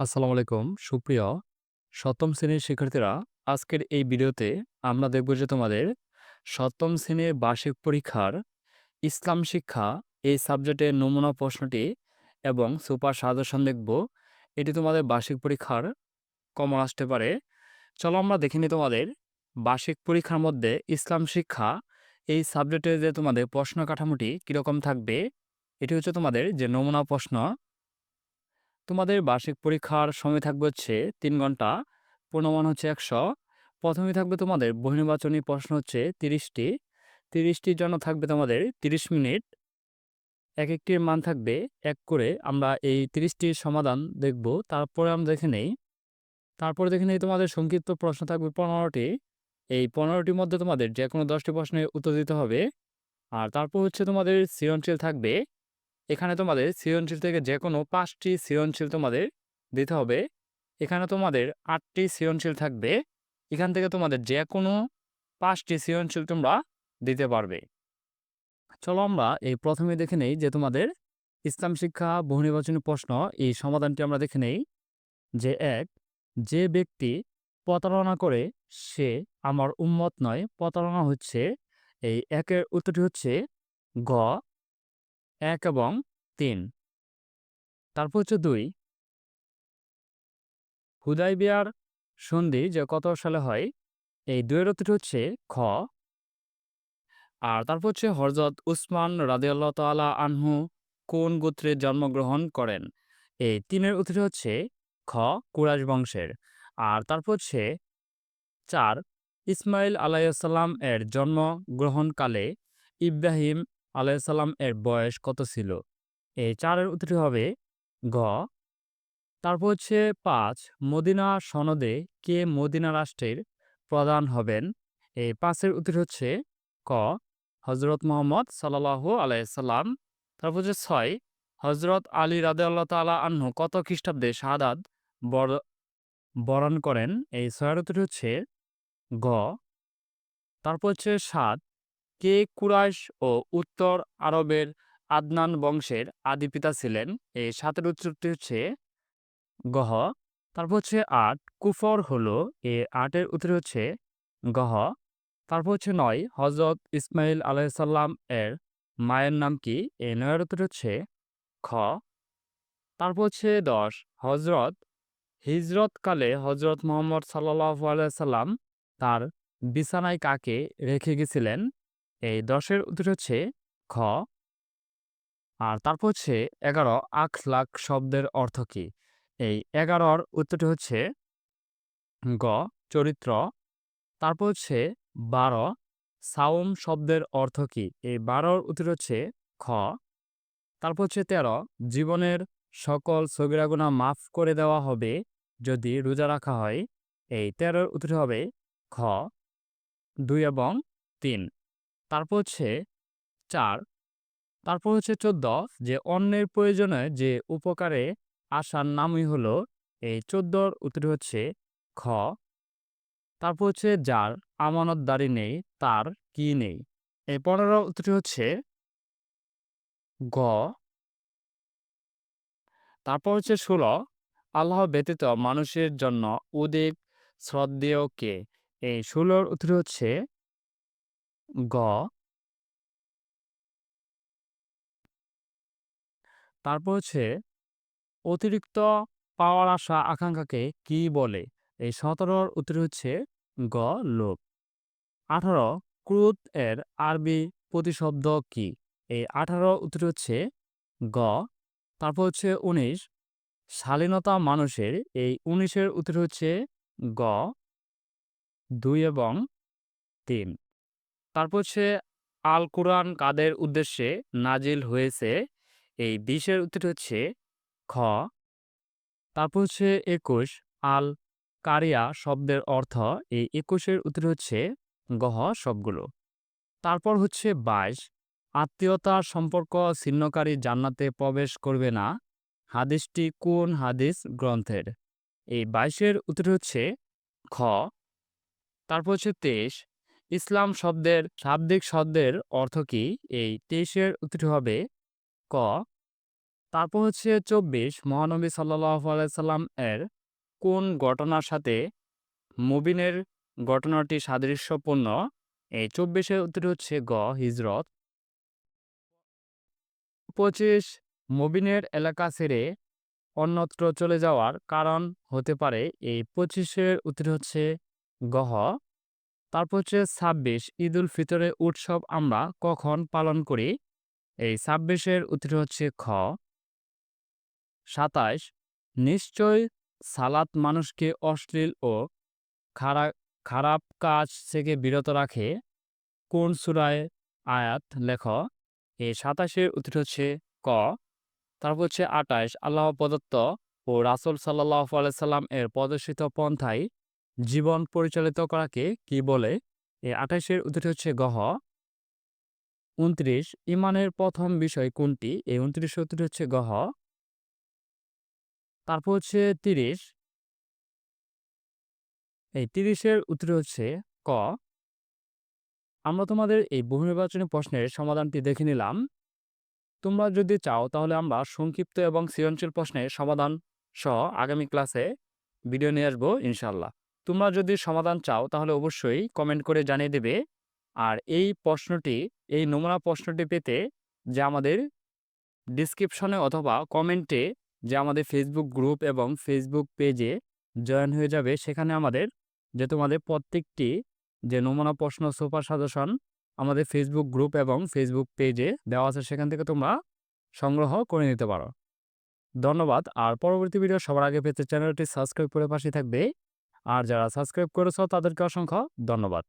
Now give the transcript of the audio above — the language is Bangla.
আসসালামু আলাইকুম। সুপ্রিয় সপ্তম শ্রেণির শিক্ষার্থীরা, আজকের এই ভিডিওতে আমরা দেখব যে তোমাদের সপ্তম শ্রেণির বার্ষিক পরীক্ষার ইসলাম শিক্ষা এই সাবজেক্টের নমুনা প্রশ্নটি এবং সুপার সাজেশন দেখব। এটি তোমাদের বার্ষিক পরীক্ষার কমন আসতে পারে। চলো আমরা দেখে নিই তোমাদের বার্ষিক পরীক্ষার মধ্যে ইসলাম শিক্ষা এই সাবজেক্টের যে তোমাদের প্রশ্ন কাঠামোটি কীরকম থাকবে, এটি হচ্ছে তোমাদের যে নমুনা প্রশ্ন। তোমাদের বার্ষিক পরীক্ষার সময় থাকবে হচ্ছে তিন ঘণ্টা, পূর্ণমান হচ্ছে একশো। প্রথমে থাকবে তোমাদের বহির্বাচনী প্রশ্ন হচ্ছে তিরিশটি। তিরিশটির জন্য থাকবে তোমাদের তিরিশ মিনিট। এক একটির মান থাকবে এক করে। আমরা এই তিরিশটির সমাধান দেখব। তারপরে আমরা দেখে নেই। তারপরে দেখে নেই তোমাদের সংক্ষিপ্ত প্রশ্ন থাকবে পনেরোটি। এই পনেরোটির মধ্যে তোমাদের যে কোনো দশটি প্রশ্নের উত্তর দিতে হবে। আর তারপর হচ্ছে তোমাদের সৃজনশীল থাকবে এখানে তোমাদের সৃজনশীল থেকে যে কোনো পাঁচটি সৃজনশীল তোমাদের দিতে হবে। এখানে তোমাদের আটটি সৃজনশীল থাকবে। এখান থেকে তোমাদের যে কোনো পাঁচটি সৃজনশীল তোমরা দিতে পারবে। চলো আমরা এই প্রথমে দেখে নেই যে তোমাদের ইসলাম শিক্ষা বহুনির্বাচনী প্রশ্ন। এই সমাধানটি আমরা দেখে নেই যে এক, যে ব্যক্তি প্রতারণা করে, সে আমার উম্মত নয়। প্রতারণা হচ্ছে, এই একের উত্তরটি হচ্ছে গ এক এবং তিন। তারপর হচ্ছে দুই। হুদাই হুদাইবিয়ার সন্ধি যে কত সালে হয়, এই দুয়ের উত্তরটি হচ্ছে খ। আর তারপর হচ্ছে হরজত উসমান রাদিয়াল্লাহ তালা আনহু কোন গোত্রে জন্মগ্রহণ করেন? এই তিনের উত্তরটি হচ্ছে খ, কুরাইশ বংশের। আর তারপর হচ্ছে চার ইসমাইল আলাইসাল্লাম এর জন্মগ্রহণকালে ইব্রাহিম আলাইসাল্লাম এর বয়স কত ছিল? এই চারের উত্তরটি হবে গ তারপর হচ্ছে পাঁচ, মদিনা সনদে কে মদিনা রাষ্ট্রের প্রধান হবেন? এই পাঁচের উত্তর হচ্ছে ক হজরত মোহাম্মদ সাল্লাহ আলাইসাল্লাম তারপর হচ্ছে ছয় হজরত আলী রাদে আল্লাহ তালা আহ্ন কত খ্রিস্টাব্দে শাহাদ বরণ করেন? এই ছয়ের উত্তর হচ্ছে গ তারপর হচ্ছে সাত কে কুরাইশ ও উত্তর আরবের আদনান বংশের আদি পিতা ছিলেন? এই সাতের উত্তরটি হচ্ছে গহ। তারপর হচ্ছে আট। কুফর হলো, এ আটের উত্তর হচ্ছে গহ। তারপর হচ্ছে নয়। হজরত ইসমাইল আলাইসাল্লাম এর মায়ের নাম কি? এ নয়ের উত্তর হচ্ছে খ। তারপর হচ্ছে দশ। হজরত হিজরতকালে হজরত মোহাম্মদ সাল্লাহ আলাইসাল্লাম তার বিছানায় কাকে রেখে গেছিলেন? এই দশের উত্তর হচ্ছে খ। আর তারপর হচ্ছে এগারো, আখ, লাখ শব্দের অর্থ কী? এই এগারোর উত্তরটি হচ্ছে গ, চরিত্র। তারপর হচ্ছে বারো, সাউম শব্দের অর্থ কী? এই বারোর উত্তর হচ্ছে খ। তারপর হচ্ছে তেরো, জীবনের সকল সগিরাগুনা মাফ করে দেওয়া হবে যদি রোজা রাখা হয়। এই তেরোর উত্তর হবে খ। দুই এবং তিন। তারপর হচ্ছে চার, তারপর হচ্ছে চোদ্দ, যে অন্যের প্রয়োজনে যে উপকারে আসার নামই হলো এই চোদ্দর উত্তর হচ্ছে খ, তারপর হচ্ছে যার আমানতদারি নেই, তার কি নেই। এই পনেরো উত্তরটি হচ্ছে গ, তারপর হচ্ছে ষোলো, আল্লাহ ব্যতীত মানুষের জন্য অধিক শ্রদ্ধেয় কে? এই ষোলোর উত্তর হচ্ছে গ তারপর হচ্ছে, অতিরিক্ত পাওয়ার আশা আকাঙ্ক্ষাকে কি বলে? এই সতেরোর উত্তর হচ্ছে গ, লোভ। আঠারো ক্রুদ এর আরবি প্রতিশব্দ কি? এই আঠারো উত্তর হচ্ছে গ, তারপর হচ্ছে উনিশ। শালীনতা মানুষের এই উনিশের উত্তর হচ্ছে গ, দুই এবং তিন। তারপর হচ্ছে আল কোরআন কাদের উদ্দেশ্যে নাজিল হয়েছে, এই বিশের উত্তর হচ্ছে খ। তারপর হচ্ছে একুশ, আল কারিয়া শব্দের অর্থ, এই একুশের উত্তর হচ্ছে গহ সবগুলো। তারপর হচ্ছে বাইশ আত্মীয়তার সম্পর্ক ছিন্নকারী জান্নাতে প্রবেশ করবে না, হাদিসটি কোন হাদিস গ্রন্থের? এই বাইশের উত্তর হচ্ছে খ। তারপর হচ্ছে তেইশ ইসলাম শব্দের শাব্দিক শব্দের অর্থ কি? এই তেইশের উত্তর হবে ক। তারপর হচ্ছে চব্বিশ। মহানবী সাল্লাহ আলাইসাল্লাম এর কোন ঘটনার সাথে মুবিনের ঘটনাটি সাদৃশ্যপূর্ণ? এই চব্বিশের উত্তর হচ্ছে গ, হিজরত। পঁচিশ। মুবিনের এলাকা ছেড়ে অন্যত্র চলে যাওয়ার কারণ হতে পারে। এই পঁচিশের উত্তর হচ্ছে গহ তারপর হচ্ছে ছাব্বিশ ঈদ উল ফিতরের উৎসব আমরা কখন পালন করি? এই ছাব্বিশের উত্তর হচ্ছে খ। সাতাইশ নিশ্চয় সালাত মানুষকে অশ্লীল ও খারাপ খারাপ কাজ থেকে বিরত রাখে। কোন সুরায় আয়াত লেখ? এই সাতাশের উত্তর হচ্ছে ক। তারপর হচ্ছে আটাইশ আল্লাহ প্রদত্ত ও রাসুল সাল্লাহ আলাইসাল্লাম এর প্রদর্শিত পন্থায় জীবন পরিচালিত করাকে কি বলে? এই আঠাশের উত্তর হচ্ছে গহ। উনত্রিশ, ইমানের প্রথম বিষয় কোনটি? এই উনত্রিশের উত্তর হচ্ছে গহ। তারপর হচ্ছে তিরিশ। এই তিরিশের উত্তর হচ্ছে ক। আমরা তোমাদের এই বহু নির্বাচনী প্রশ্নের সমাধানটি দেখে নিলাম। তোমরা যদি চাও তাহলে আমরা সংক্ষিপ্ত এবং সৃজনশীল প্রশ্নের সমাধান সহ আগামী ক্লাসে ভিডিও নিয়ে আসব ইনশাল্লাহ তোমরা যদি সমাধান চাও, তাহলে অবশ্যই কমেন্ট করে জানিয়ে দেবে। আর এই প্রশ্নটি, এই নমুনা প্রশ্নটি পেতে যে আমাদের ডিসক্রিপশনে অথবা কমেন্টে যে আমাদের ফেসবুক গ্রুপ এবং ফেসবুক পেজে জয়েন হয়ে যাবে, সেখানে আমাদের যে তোমাদের প্রত্যেকটি যে নমুনা প্রশ্ন সুপার সাজেশন আমাদের ফেসবুক গ্রুপ এবং ফেসবুক পেজে দেওয়া আছে, সেখান থেকে তোমরা সংগ্রহ করে নিতে পারো। ধন্যবাদ। আর পরবর্তী ভিডিও সবার আগে পেতে চ্যানেলটি সাবস্ক্রাইব করে পাশে থাকবে। আর যারা সাবস্ক্রাইব করেছ তাদেরকে অসংখ্য ধন্যবাদ।